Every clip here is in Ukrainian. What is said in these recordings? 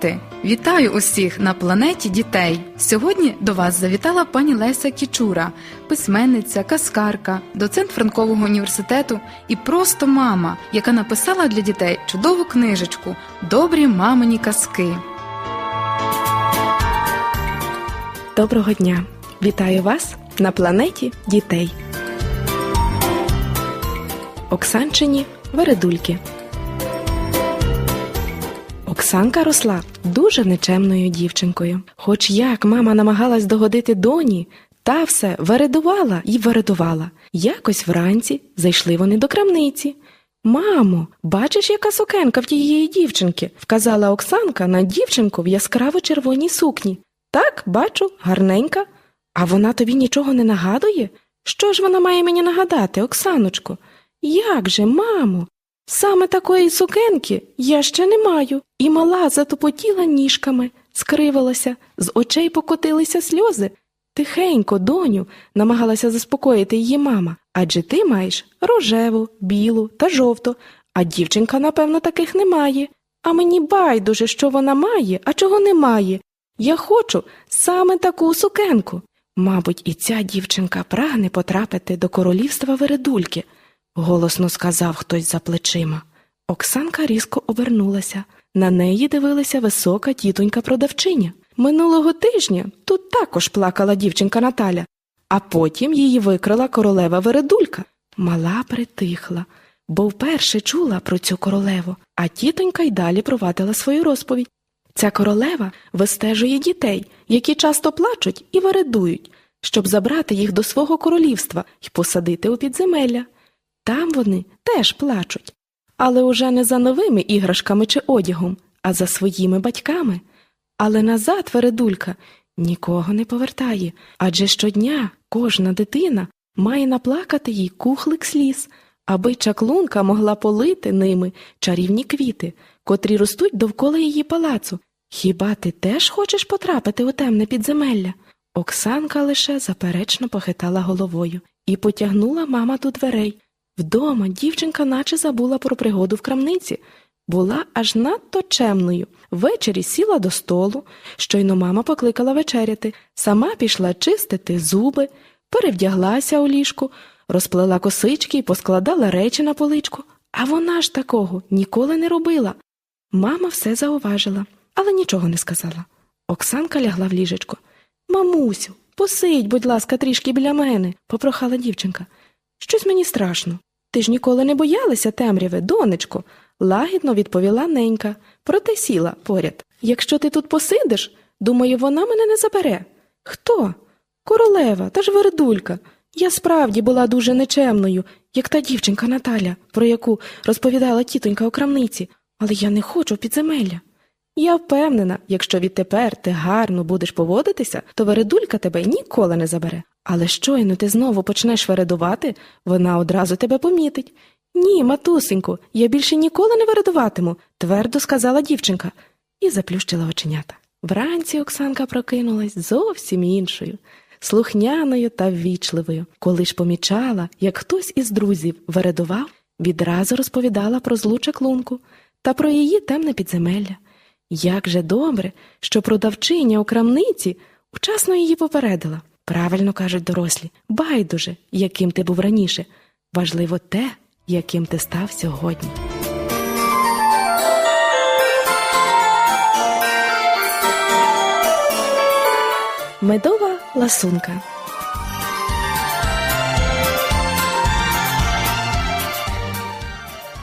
Діти, вітаю усіх на планеті дітей. Сьогодні до вас завітала пані Леся Кічура, письменниця, каскарка, доцент Франкового університету і просто мама, яка написала для дітей чудову книжечку Добрі мамині казки. Доброго дня! Вітаю вас на планеті дітей. Оксанчині Вередульки. Оксанка росла дуже нечемною дівчинкою. Хоч як мама намагалась догодити доні, та все вередувала і вередувала. Якось вранці зайшли вони до крамниці. Мамо, бачиш, яка сукенка в тієї дівчинки? вказала Оксанка на дівчинку в яскраво червоній сукні. Так, бачу, гарненька. А вона тобі нічого не нагадує? Що ж вона має мені нагадати, Оксаночко? Як же, мамо? Саме такої сукенки я ще не маю. І мала затопотіла ніжками, скривилася, з очей покотилися сльози. Тихенько, доню, намагалася заспокоїти її мама. Адже ти маєш рожеву, білу та жовту, а дівчинка, напевно, таких не має. А мені байдуже, що вона має, а чого не має. Я хочу саме таку сукенку. Мабуть, і ця дівчинка прагне потрапити до королівства Вередульки, голосно сказав хтось за плечима. Оксанка різко обернулася. На неї дивилася висока тітонька продавчиня. Минулого тижня тут також плакала дівчинка Наталя, а потім її викрила королева Вередулька. Мала притихла, бо вперше чула про цю королеву, а тітонька й далі провадила свою розповідь. Ця королева вистежує дітей, які часто плачуть і вередують, щоб забрати їх до свого королівства і посадити у підземелля. Там вони теж плачуть, але уже не за новими іграшками чи одягом, а за своїми батьками. Але назад вередулька нікого не повертає, адже щодня кожна дитина має наплакати їй кухлик сліз, аби чаклунка могла полити ними чарівні квіти, котрі ростуть довкола її палацу. Хіба ти теж хочеш потрапити у темне підземелля? Оксанка лише заперечно похитала головою і потягнула мама до дверей. Вдома дівчинка наче забула про пригоду в крамниці, була аж надто чемною. Ввечері сіла до столу, щойно мама покликала вечеряти, сама пішла чистити зуби, перевдяглася у ліжку, розплела косички і поскладала речі на поличку. А вона ж такого ніколи не робила. Мама все зауважила, але нічого не сказала. Оксанка лягла в ліжечко. Мамусю, посидь, будь ласка, трішки біля мене, попрохала дівчинка. Щось мені страшно. Ти ж ніколи не боялася темряви, донечко, лагідно відповіла ненька, проте сіла поряд. Якщо ти тут посидиш, думаю, вона мене не забере. Хто? Королева, та ж вердулька. Я справді була дуже нечемною, як та дівчинка Наталя, про яку розповідала тітонька у крамниці, але я не хочу підземелля. Я впевнена, якщо відтепер ти гарно будеш поводитися, то вередулька тебе ніколи не забере. Але щойно ти знову почнеш вередувати, вона одразу тебе помітить. Ні, матусеньку, я більше ніколи не вередуватиму, твердо сказала дівчинка і заплющила оченята. Вранці Оксанка прокинулась зовсім іншою, слухняною та ввічливою. Коли ж помічала, як хтось із друзів вередував, відразу розповідала про злу чаклунку та про її темне підземелля. Як же добре, що продавчиня у крамниці вчасно її попередила. Правильно кажуть дорослі, байдуже, яким ти був раніше. Важливо те, яким ти став сьогодні. Медова ласунка.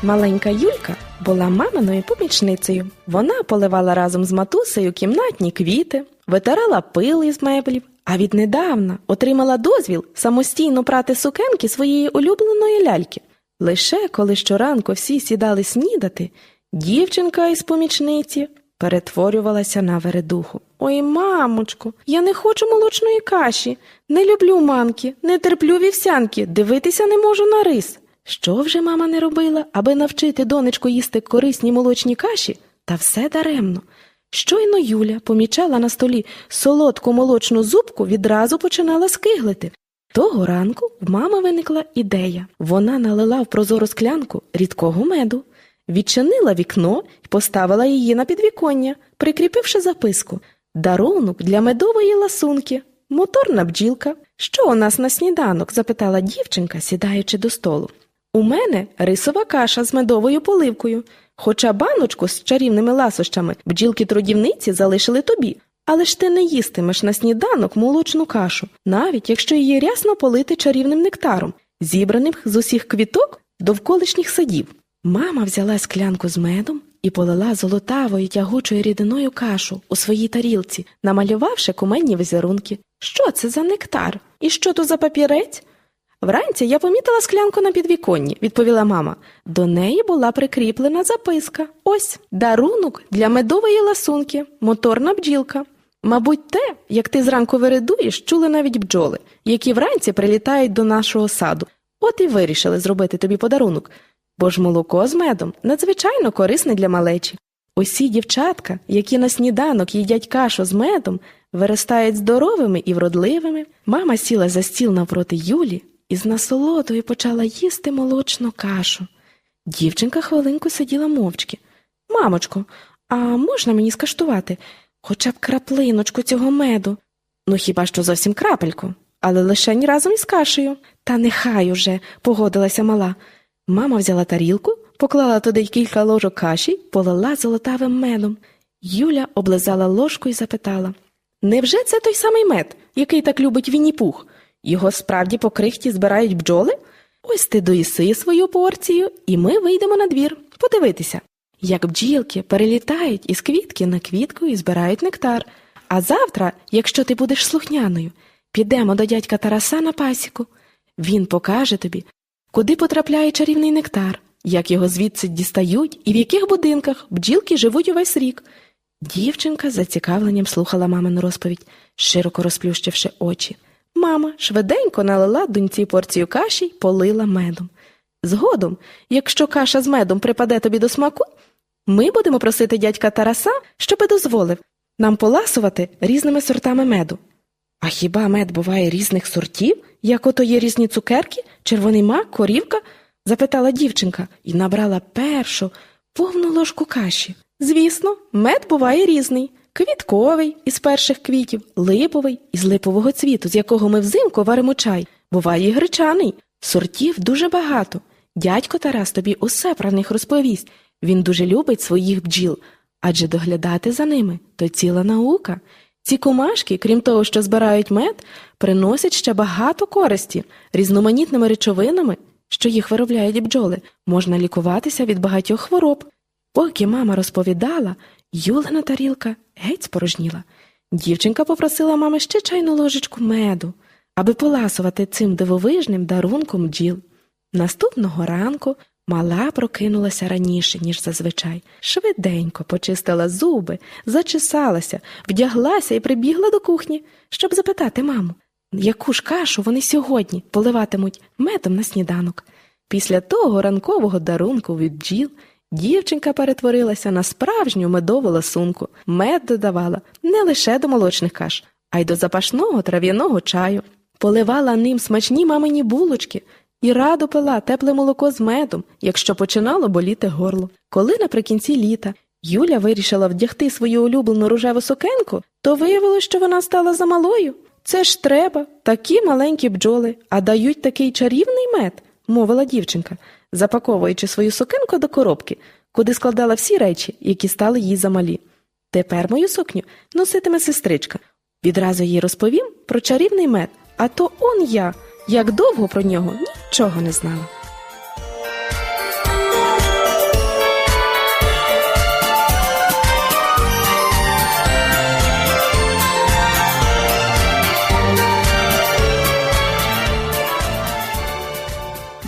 Маленька Юлька була маминою помічницею. Вона поливала разом з матусею кімнатні квіти, витирала пил із меблів, а віднедавна отримала дозвіл самостійно прати сукенки своєї улюбленої ляльки. Лише коли щоранку всі сідали снідати, дівчинка із помічниці перетворювалася на вередуху. Ой, мамочко, я не хочу молочної каші, не люблю манки, не терплю вівсянки, дивитися не можу на рис. Що вже мама не робила, аби навчити донечку їсти корисні молочні каші, та все даремно. Щойно Юля помічала на столі солодку молочну зубку, відразу починала скиглити. Того ранку в мами виникла ідея. Вона налила в прозору склянку рідкого меду, відчинила вікно і поставила її на підвіконня, прикріпивши записку Дарунок для медової ласунки, моторна бджілка. Що у нас на сніданок? запитала дівчинка, сідаючи до столу. У мене рисова каша з медовою поливкою. Хоча баночку з чарівними ласощами бджілки трудівниці залишили тобі, але ж ти не їстимеш на сніданок молочну кашу, навіть якщо її рясно полити чарівним нектаром, зібраним з усіх квіток довколишніх садів. Мама взяла склянку з медом і полила золотавою тягучою рідиною кашу у своїй тарілці, намалювавши куменні візерунки. Що це за нектар? І що то за папірець? Вранці я помітила склянку на підвіконні, відповіла мама. До неї була прикріплена записка. Ось дарунок для медової ласунки, моторна бджілка. Мабуть, те, як ти зранку виридуєш, чули навіть бджоли, які вранці прилітають до нашого саду. От і вирішили зробити тобі подарунок, бо ж молоко з медом надзвичайно корисне для малечі. Усі дівчатка, які на сніданок їдять кашу з медом, виростають здоровими і вродливими. Мама сіла за стіл навпроти Юлі і з насолодою почала їсти молочну кашу. Дівчинка хвилинку сиділа мовчки. Мамочко, а можна мені скаштувати хоча б краплиночку цього меду? Ну хіба що зовсім крапельку, але лише разом із кашею. Та нехай уже, погодилася мала. Мама взяла тарілку, поклала туди кілька ложок каші, полила золотавим медом. Юля облизала ложку і запитала Невже це той самий мед, який так любить Вінні-Пух? Його справді по крихті збирають бджоли? Ось ти доїси свою порцію, і ми вийдемо на двір подивитися, як бджілки перелітають із квітки на квітку і збирають нектар. А завтра, якщо ти будеш слухняною, підемо до дядька Тараса на пасіку. Він покаже тобі, куди потрапляє чарівний нектар, як його звідси дістають і в яких будинках бджілки живуть увесь рік. Дівчинка з зацікавленням слухала мамину розповідь, широко розплющивши очі. Мама швиденько налила доньці порцію каші й полила медом. Згодом, якщо каша з медом припаде тобі до смаку, ми будемо просити дядька Тараса, щоби дозволив нам поласувати різними сортами меду. А хіба мед буває різних сортів, як ото є різні цукерки, червоний мак, корівка? запитала дівчинка і набрала першу повну ложку каші. Звісно, мед буває різний квітковий із перших квітів, липовий із липового цвіту, з якого ми взимку варимо чай. Буває і гречаний. Сортів дуже багато. Дядько Тарас тобі усе про них розповість. Він дуже любить своїх бджіл, адже доглядати за ними то ціла наука. Ці комашки, крім того, що збирають мед, приносять ще багато користі різноманітними речовинами, що їх виробляють бджоли, можна лікуватися від багатьох хвороб. Поки мама розповідала, Юлина тарілка геть спорожніла. Дівчинка попросила мами ще чайну ложечку меду, аби поласувати цим дивовижним дарунком бджіл. Наступного ранку мала прокинулася раніше, ніж зазвичай, швиденько почистила зуби, зачесалася, вдяглася і прибігла до кухні, щоб запитати маму, яку ж кашу вони сьогодні поливатимуть медом на сніданок. Після того ранкового дарунку від бджіл Дівчинка перетворилася на справжню медову ласунку. Мед додавала не лише до молочних каш, а й до запашного трав'яного чаю, поливала ним смачні мамині булочки і радо пила тепле молоко з медом, якщо починало боліти горло. Коли наприкінці літа Юля вирішила вдягти свою улюблену рожеву сукенку, то виявилось, що вона стала замалою. Це ж треба, такі маленькі бджоли, а дають такий чарівний мед, мовила дівчинка запаковуючи свою сукенку до коробки, куди складала всі речі, які стали їй замалі. Тепер мою сукню носитиме сестричка. Відразу їй розповім про чарівний мед, а то он я, як довго про нього нічого не знала.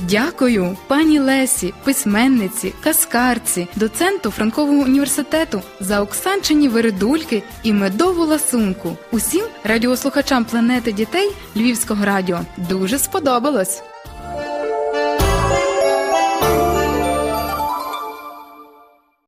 Дякую пані Лесі, письменниці, каскарці, доценту Франкового університету за Оксанчині вередульки і медову ласунку. Усім радіослухачам планети дітей Львівського радіо дуже сподобалось.